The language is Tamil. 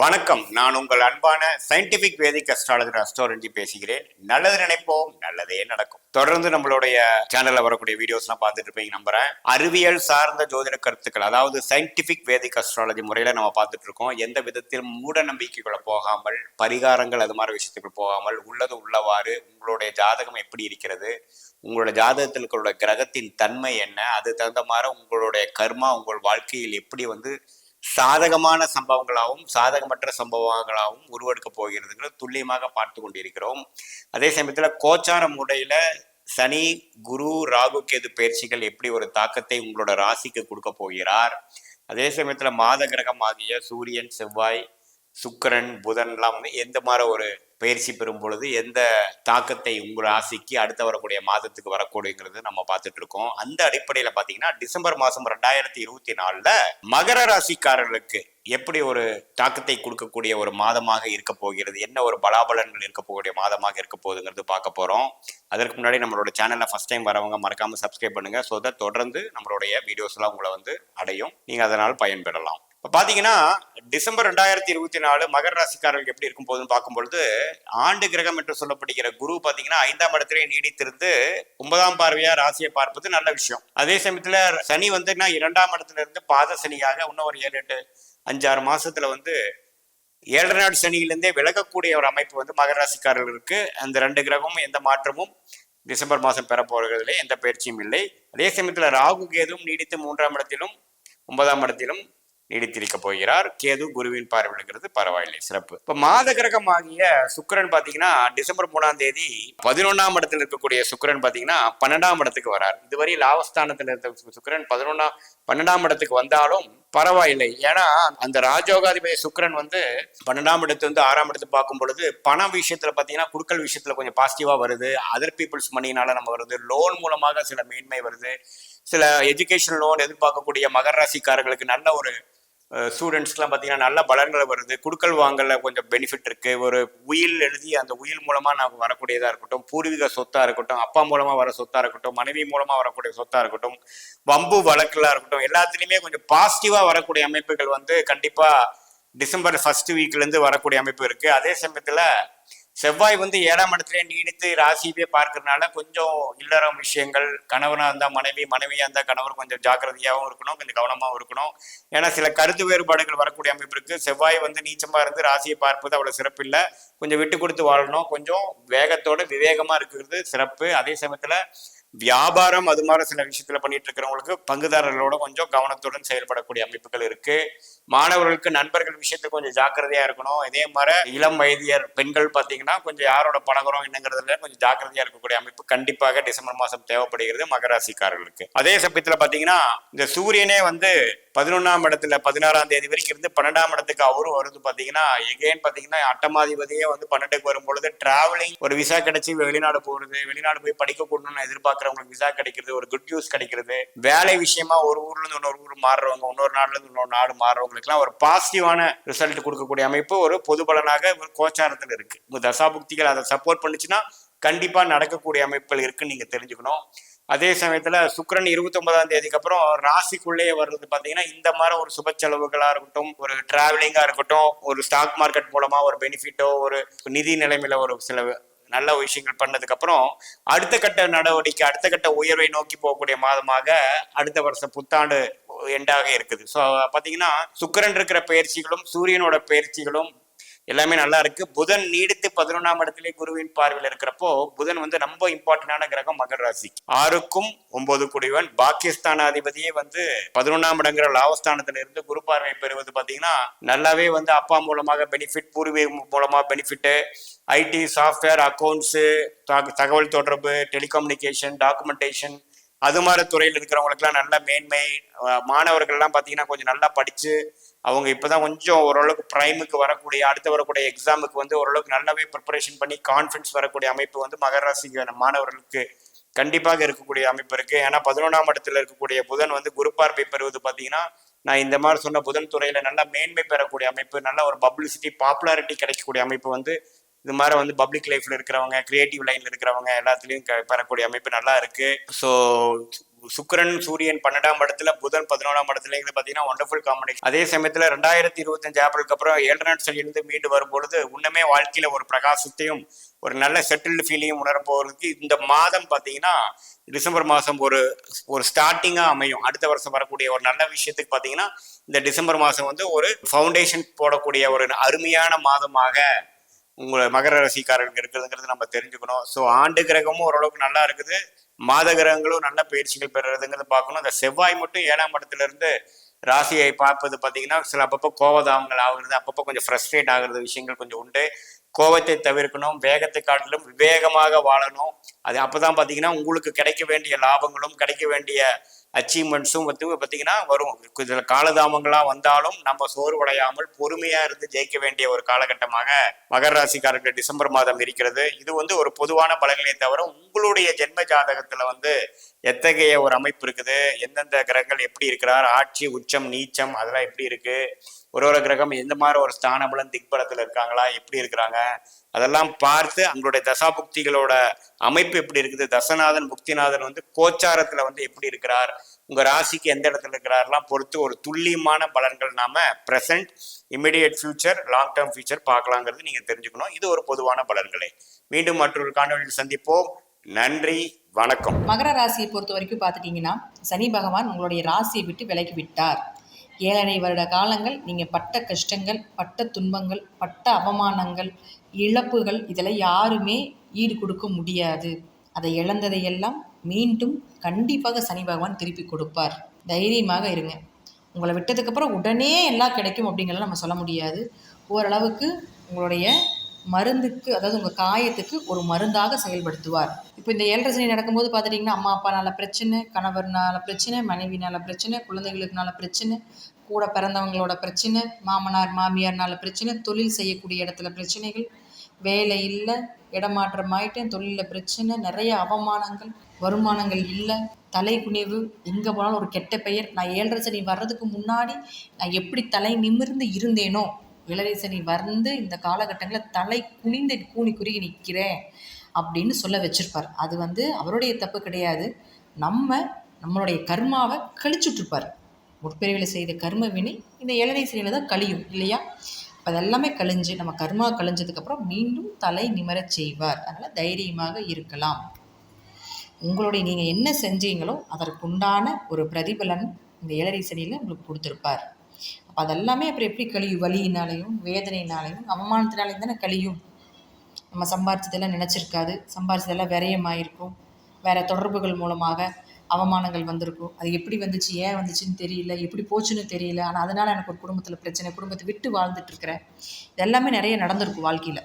வணக்கம். நான் உங்கள் அன்பான சயின்டிபிக் வேதிக் அஸ்ட்ராலஜர் அஸ்ட்ரோரஞ்சி பேசுகிறேன். நல்லது நினைப்போம் நல்லதே நடக்கும். தொடர்ந்து நம்மளுடைய சேனல்ல வரக்கூடிய வீடியோஸ் எல்லாம் பார்த்துட்டு இருப்பீங்க நம்புறேன். அறிவியல் சார்ந்த ஜோதிட கருத்துக்கள் அதாவது சயின்டிபிக் வேதிக் அஸ்ட்ராலஜி முறையில நம்ம பார்த்துட்டு இருக்கோம். எந்த விதத்திலும் மூட நம்பிக்கைகளை போகாமல் பரிகாரங்கள் அது மாதிரி விஷயத்துக்கு போகாமல் உள்ளது உள்ளவாறு உங்களுடைய ஜாதகம் எப்படி இருக்கிறது உங்களோட ஜாதகத்தில் இருக்கிற கிரகத்தின் தன்மை என்ன அது தகுந்த மாதிரி உங்களுடைய கர்மா உங்கள் வாழ்க்கையில் எப்படி வந்து சாதகமான சம்பவங்களாகவும் சாதகமற்ற சம்பவங்களாகவும் உருவெடுக்கப் போகிறதுங்கிறது துல்லியமாக பார்த்து கொண்டிருக்கிறோம். அதே சமயத்தில் கோச்சார முறையில் சனி குரு ராகு கேது பயிற்சிகள் எப்படி ஒரு தாக்கத்தை உங்களோட ராசிக்கு கொடுக்க போகிறார்? அதே சமயத்தில் மாத கிரகம் ஆகிய சூரியன் செவ்வாய் சுக்கரன் புதன்லாம் வந்து எந்த மாதிரி ஒரு பயிற்சி பெறும் பொழுது எந்த தாக்கத்தை உங்கள் ராசிக்கு அடுத்த வரக்கூடிய மாதத்துக்கு வரக்கூடியங்கிறது நம்ம பார்த்துட்டு இருக்கோம். அந்த அடிப்படையில் பார்த்தீங்கன்னா டிசம்பர் மாதம் ரெண்டாயிரத்தி இருபத்தி நாலில் மகர ராசிக்காரர்களுக்கு எப்படி ஒரு தாக்கத்தை கொடுக்கக்கூடிய ஒரு மாதமாக இருக்க போகிறது என்ன ஒரு பலாபலன்கள் இருக்க போகக்கூடிய மாதமாக இருக்க போகுதுங்கிறது பார்க்க போகிறோம் அதற்கு முன்னாடி நம்மளோட சேனலில் ஃபஸ்ட் டைம் வரவங்க மறக்காமல் சப்ஸ்கிரைப் பண்ணுங்கள் ஸோ தட் தொடர்ந்து நம்மளுடைய வீடியோஸ்லாம் உங்களை வந்து அடையும். நீங்கள் அதனால் பயன்பெறலாம். இப்போ பார்த்தீங்கன்னா டிசம்பர் ரெண்டாயிரத்தி இருபத்தி நாலு மகர ராசிக்காரர்களுக்கு எப்படி இருக்கும் போதுன்னு பார்க்கும்பொழுது ஆண்டு கிரகம் என்று சொல்லப்படுகிற குரு பார்த்தீங்கன்னா ஐந்தாம் இடத்திலே நீடித்திருந்து ஒன்பதாம் பார்வையா ராசியை பார்ப்பது நல்ல விஷயம். அதே சமயத்தில் சனி வந்துன்னா இரண்டாம் இடத்துல இருந்து பாத சனியாக இன்னும் ஒரு ஏழு எட்டு அஞ்சாறு மாசத்துல வந்து ஏழரை நாடு சனியிலிருந்தே விலகக்கூடிய ஒரு அமைப்பு வந்து மகர ராசிக்காரர்களுக்கு அந்த ரெண்டு கிரகமும் எந்த மாற்றமும் டிசம்பர் மாதம் பெற போகிறதில்லை எந்த பயிற்சியும் இல்லை. அதே சமயத்தில் ராகு கேதுவும் நீடித்து மூன்றாம் இடத்திலும் ஒன்பதாம் இடத்திலும் நீடித்திருக்க போகிறார். கேது குருவின் பார்வையிடுகிறது பரவாயில்லை. சிறப்பு. இப்ப மாத கிரகம் ஆகிய சுக்கிரன் பாத்தீங்கன்னா டிசம்பர் மூணாம் தேதி பதினொன்னாம் இடத்துல இருக்கக்கூடிய சுக்கிரன் பாத்தீங்கன்னா பன்னெண்டாம் இடத்துக்கு வரார். இதுவரை லாபஸ்தானத்துல இருந்த சுக்கரன் பதினொன்னாம் பன்னெண்டாம் இடத்துக்கு வந்தாலும் பரவாயில்லை. ஏன்னா அந்த ராஜோகாதிபதி சுக்கரன் வந்து பன்னெண்டாம் இடத்து வந்து ஆறாம் இடத்து பார்க்கும் பொழுது பண விஷயத்துல பாத்தீங்கன்னா குடுக்கல் விஷயத்துல கொஞ்சம் பாசிட்டிவா வருது. அதர் பீப்புள்ஸ் மணினால நம்ம வருது. லோன் மூலமாக சில மேன்மை வருது. சில எஜுகேஷன் லோன் எதிர்பார்க்கக்கூடிய மகர ராசிக்காரர்களுக்கு நல்ல ஒரு ஸ்டூடெண்ட்ஸ்க்குலாம் பார்த்தீங்கன்னா நல்ல பலன்கள் வருது. குடுக்கல் வாங்கல கொஞ்சம் பெனிஃபிட் இருக்குது ஒரு உயில் எழுதி அந்த உயில் மூலமாக நமக்கு வரக்கூடியதாக இருக்கட்டும் பூர்வீக சொத்தாக இருக்கட்டும் அப்பா மூலமாக வர சொத்தாக இருக்கட்டும் மனைவி மூலமாக வரக்கூடிய சொத்தாக இருக்கட்டும் வம்பு வழக்கெல்லாம் இருக்கட்டும் எல்லாத்துலேயுமே கொஞ்சம் பாசிட்டிவாக வரக்கூடிய அமைப்புகள் வந்து கண்டிப்பாக டிசம்பர் ஃபர்ஸ்ட் வீக்லேருந்து வரக்கூடிய அமைப்பு இருக்குது அதே சமயத்தில் செவ்வாய் வந்து ஏழாம் இடத்துல நீடித்து ராசியவே பார்க்கறதுனால கொஞ்சம் இல்லறம் விஷயங்கள் கணவனாக இருந்தால் மனைவி மனைவியாக இருந்தால் கணவர் கொஞ்சம் ஜாக்கிரதையாகவும் இருக்கணும் கொஞ்சம் கவனமாகவும் இருக்கணும். ஏன்னா சில கருத்து வேறுபாடுகள் வரக்கூடிய அமைப்பு இருக்குது செவ்வாய் வந்து நீச்சமாக இருந்து ராசியை பார்ப்பது அவ்வளோ சிறப்பு இல்லை. கொஞ்சம் விட்டு கொடுத்து வாழணும். கொஞ்சம் வேகத்தோடு விவேகமாக இருக்கிறது சிறப்பு. அதே சமயத்தில் வியாபாரம் அது மாதிரி சில விஷயத்துல பண்ணிட்டு இருக்கிறவங்களுக்கு பங்குதாரர்களோட கொஞ்சம் கவனத்துடன் செயல்படக்கூடிய அமைப்புகள் இருக்கு. மாணவர்களுக்கு நண்பர்கள் விஷயத்துக்கு கொஞ்சம் ஜாக்கிரதையா இருக்கணும். இதே மாதிரி இளம் வயதியர் பெண்கள் பாத்தீங்கன்னா கொஞ்சம் யாரோட பழகிறோம் என்னங்கிறதுல கொஞ்சம் ஜாக்கிரதையா இருக்கக்கூடிய அமைப்பு கண்டிப்பாக டிசம்பர் மாசம் தேவைப்படுகிறது மகராசிக்காரர்களுக்கு. அதே சமயத்துல பாத்தீங்கன்னா இந்த சூரியனே வந்து பதினொன்னாம் இடத்துல பதினாறாம் தேதி வரைக்கும் இருந்து பன்னெண்டாம் இடத்துக்கு அவரும் வருது பாத்தீங்கன்னா எகெயின் பாத்தீங்கன்னா அட்டமாதிபதியே வந்து பன்னெண்டுக்கு வரும் பொழுது டிராவலிங் ஒரு விசா கிடைச்சி வெளிநாடு போறது வெளிநாடு போய் படிக்க கூடணும்னு எதிர்பார்க்கறவங்களுக்கு விசா கிடைக்கிறது ஒரு குட் நியூஸ் கிடைக்கிறது. வேலை விஷயமா ஒரு ஊர்ல இருந்து இன்னொரு ஊர் மாறுறவங்க இன்னொரு நாடுல இருந்து இன்னொரு நாடு மாறுறவங்களுக்குலாம் ஒரு பாசிட்டிவான ரிசல்ட் கொடுக்கக்கூடிய அமைப்பு ஒரு பொது பலனாக ஒரு கோச்சாரத்தில் இருக்கு. உங்க தசாபுக்திகள் அதை சப்போர்ட் பண்ணுச்சுன்னா கண்டிப்பா நடக்கக்கூடிய அமைப்புகள் இருக்குன்னு நீங்க தெரிஞ்சுக்கணும். அதே சமயத்துல சுக்கரன் இருபத்தி ஒன்பதாம் தேதிக்கு அப்புறம் ராசிக்குள்ளேயே வர்றது பாத்தீங்கன்னா இந்த மாதிரி ஒரு சுப செலவுகளா இருக்கட்டும் ஒரு டிராவலிங்கா இருக்கட்டும் ஒரு ஸ்டாக் மார்க்கெட் மூலமா ஒரு பெனிஃபிட்டோ ஒரு நிதி நிலைமையில ஒரு சில நல்ல விஷயங்கள் பண்ணதுக்கு அப்புறம் அடுத்த கட்ட நடவடிக்கை அடுத்த கட்ட உயர்வை நோக்கி போகக்கூடிய மாதமாக அடுத்த வருஷம் புத்தாண்டு எண்டாக இருக்குது. ஸோ பார்த்தீங்கன்னா சுக்கரன் இருக்கிற பயிற்சிகளும் சூரியனோட பயிற்சிகளும் எல்லாமே நல்லா இருக்கு. புதன் நீடித்து பதினொன்றாம் இடத்திலே குருவின் பார்வையில் இருக்கிறப்போ புதன் வந்து ரொம்ப இம்பார்ட்டன்டான கிரகம் மகர ராசி ஆறுக்கும் ஒன்பது குடிவன். பாகிஸ்தானாதிபதியே வந்து பதினொன்றாம் இடங்கிற லாவஸ்தானத்துல இருந்து குரு பார்வை பெறுவது பாத்தீங்கன்னா நல்லாவே வந்து அப்பா மூலமாக பெனிஃபிட் பூர்வீகம் மூலமா பெனிஃபிட் ஐடி சாஃப்ட்வேர் அக்கௌண்ட்ஸு தகவல் தொடர்பு டெலிகம்யூனிகேஷன் டாக்குமெண்டேஷன் அது மாதிரி துறையில் இருக்கிறவங்களுக்குலாம் நல்ல மேன்மை மாணவர்கள்லாம் பார்த்தீங்கன்னா கொஞ்சம் நல்லா படித்து அவங்க இப்போதான் கொஞ்சம் ஓரளவுக்கு ப்ரைமுக்கு வரக்கூடிய அடுத்து வரக்கூடிய எக்ஸாமுக்கு வந்து ஓரளவுக்கு நல்லாவே ப்ரிப்பரேஷன் பண்ணி கான்ஃபிடன்ஸ் வரக்கூடிய அமைப்பு வந்து மகர ராசிக்கான மாணவர்களுக்கு கண்டிப்பாக இருக்கக்கூடிய அமைப்பு இருக்கு. ஏன்னா பதினொன்றாம் இடத்துல இருக்கக்கூடிய புதன் வந்து குரு பார்வை பெறுவது பார்த்தீங்கன்னா நான் இந்த மாதிரி சொன்ன புதன் துறையில நல்ல மேன்மை பெறக்கூடிய அமைப்பு நல்ல ஒரு பப்ளிசிட்டி பாப்புலாரிட்டி கிடைக்கக்கூடிய அமைப்பு வந்து இது மாதிரி வந்து பப்ளிக் லைஃப்ல இருக்கிறவங்க கிரியேட்டிவ் லைன்ல இருக்கிறவங்க எல்லாத்துலயும் பெறக்கூடிய அமைப்பு நல்லா இருக்கு. ஸோ சுக்கரன் சூரியன் பன்னெண்டாம் இடத்துல புதன் பதினோராம் இடத்துல பார்த்தீங்கன்னா ஒண்டர்ஃபுல் காம்பினேஷன் அதே சமயத்தில் ரெண்டாயிரத்தி இருபத்தஞ்சு ஏப்ரலுக்கு அப்புறம் ஏழரை இருந்து மீண்டு வரும்பொழுது இன்னுமே வாழ்க்கையில ஒரு பிரகாசத்தையும் ஒரு நல்ல செட்டில்டு ஃபீலிங்கும் உணர இந்த மாதம் பார்த்தீங்கன்னா டிசம்பர் மாதம் ஒரு ஒரு ஸ்டார்டிங்காக அமையும். அடுத்த வருஷம் வரக்கூடிய ஒரு நல்ல விஷயத்துக்கு பார்த்தீங்கன்னா இந்த டிசம்பர் மாதம் வந்து ஒரு ஃபவுண்டேஷன் போடக்கூடிய ஒரு அருமையான மாதமாக உங்களை மகர ராசிக்காரர்களுக்கு இருக்குதுங்கிறது நம்ம தெரிஞ்சுக்கணும். ஸோ ஆண்டு கிரகமும் ஓரளவுக்கு நல்லா இருக்குது. மாத கிரகங்களும் நல்ல பயிற்சிகள் பெறுறதுங்கிறது பார்க்கணும். இந்த செவ்வாய் மட்டும் ஏழாம் இடத்துல இருந்து ராசியை பார்ப்பது பார்த்தீங்கன்னா சில அப்பப்போ கோவதாமங்கள் ஆகுறது அப்பப்போ கொஞ்சம் ஃப்ரஸ்ட்ரேட் ஆகுறது விஷயங்கள் கொஞ்சம் உண்டு. கோவத்தை தவிர்க்கணும் வேகத்தை காட்டிலும் விவேகமாக வாழணும். அது அப்பதான் பார்த்தீங்கன்னா உங்களுக்கு கிடைக்க வேண்டிய லாபங்களும் கிடைக்க வேண்டிய அச்சீவ்மெண்ட்ஸும் வந்து பார்த்தீங்கன்னா வரும். இதில் காலதாமங்களாக வந்தாலும் நம்ம சோர்வடையாமல் பொறுமையாக இருந்து ஜெயிக்க வேண்டிய ஒரு காலகட்டமாக மகர ராசிக்காரர்கள் டிசம்பர் மாதம் இருக்கிறது. இது வந்து ஒரு பொதுவான பலன்களே தவிர உங்களுடைய ஜென்ம ஜாதகத்தில் வந்து எத்தகைய ஒரு அமைப்பு இருக்குது? எந்தெந்த கிரகங்கள் எப்படி இருக்கிறார்? ஆட்சி உச்சம் நீச்சம் அதெல்லாம் எப்படி இருக்குது ஒரு ஒரு கிரகம் எந்த மாதிரி ஒரு ஸ்தானபலம் திக்பலத்தில் இருக்காங்களா? எப்படி இருக்கிறாங்க? அதெல்லாம் பார்த்து அவங்களுடைய தசாபுக்திகளோட அமைப்பு எப்படி இருக்குது? தசநாதன் புக்திநாதன் வந்து கோச்சாரத்தில் வந்து எப்படி இருக்கிறார்? உங்கள் ராசிக்கு எந்த இடத்துல இருக்கிறாரெல்லாம் பொறுத்து ஒரு துல்லியமான பலன்கள் நாம present immediate future long term future பார்க்கலாங்கிறது நீங்கள் தெரிஞ்சுக்கணும். இது ஒரு பொதுவான பலன்களே. மீண்டும் மற்றொரு காணொலியில் சந்திப்போம். நன்றி வணக்கம். மகர ராசியை பொறுத்த வரைக்கும் பார்த்துட்டீங்கன்னா சனி பகவான் உங்களுடைய ராசியை விட்டு விலகி விட்டார். ஏழரை வருட காலங்கள் நீங்கள் பட்ட கஷ்டங்கள் பட்ட துன்பங்கள் பட்ட அவமானங்கள் இழப்புகள் இதில் யாருமே ஈடு கொடுக்க முடியாது. அதை இழந்ததையெல்லாம் மீண்டும் கண்டிப்பாக சனி பகவான் திருப்பி கொடுப்பார். தைரியமாக இருங்க. உங்களை விட்டதுக்கப்புறம் உடனே எல்லாம் கிடைக்கும் அப்படிங்கிறத நம்ம சொல்ல முடியாது. ஓரளவுக்கு உங்களுடைய மருந்துக்கு அதாவது உங்கள் காயத்துக்கு ஒரு மருந்தாக செயல்படுத்துவார். இப்போ இந்த ஏழரை சனி நடக்கும்போது பார்த்துட்டிங்கன்னா அம்மா அப்பானால பிரச்சனை கணவர்னால பிரச்சனை மனைவினால பிரச்சனை குழந்தைகளுக்குனால பிரச்சனை கூட பிறந்தவங்களோட பிரச்சனை மாமனார் மாமியார்னால பிரச்சனை தொழில் செய்யக்கூடிய இடத்துல பிரச்சனைகள் வேலை இல்லை இடமாற்றம் ஆயிட்டேன் தொழிலில் பிரச்சனை நிறைய அவமானங்கள் வருமானங்கள் இல்லை தலை குனிவு எங்கே போனாலும் ஒரு கெட்ட பெயர். நான் ஏழரை சனி வர்றதுக்கு முன்னாடி நான் எப்படி தலை நிமிர்ந்து இருந்தேனோ இளவரசனை வந்து இந்த காலகட்டங்களில் தலை குனிந்து கூனி குறுகி நிற்கிறேன் அப்படின்னு சொல்ல வச்சிருப்பார். அது வந்து அவருடைய தப்பு கிடையாது. நம்ம நம்மளுடைய கர்மாவை கழிச்சுட்ருப்பார் முற்பிரிவில் செய்த கர்ம வினை இந்த ஏழரை தான் கழியும் இல்லையா? அப்போ அதெல்லாமே கழிஞ்சு நம்ம கர்மா கழிஞ்சதுக்கப்புறம் மீண்டும் தலை நிமரச் செய்வார். அதனால் தைரியமாக இருக்கலாம். உங்களுடைய நீங்கள் என்ன செஞ்சீங்களோ அதற்குண்டான ஒரு பிரதிபலன் இந்த ஏழரை சனியில் உங்களுக்கு கொடுத்துருப்பார். அப்போ அதெல்லாமே அப்புறம் எப்படி கழியும்? வலியினாலையும் வேதனையினாலையும் அவமானத்தினாலையும் தானே கழியும். நம்ம சம்பாரிச்சதெல்லாம் நினச்சிருக்காது. சம்பாரிச்சதெல்லாம் விரயமாயிருக்கும். வேறு தொடர்புகள் மூலமாக அவமானங்கள் வந்திருக்கும். அது எப்படி வந்துச்சு? ஏன் வந்துச்சுன்னு தெரியல. எப்படி போச்சுன்னு தெரியல. ஆனால் அதனால் எனக்கு ஒரு குடும்பத்தில் பிரச்சனை. குடும்பத்தை விட்டு வாழ்ந்துட்டு இருக்கிறேன். இது எல்லாமே நிறைய நடந்திருக்கும் வாழ்க்கையில்.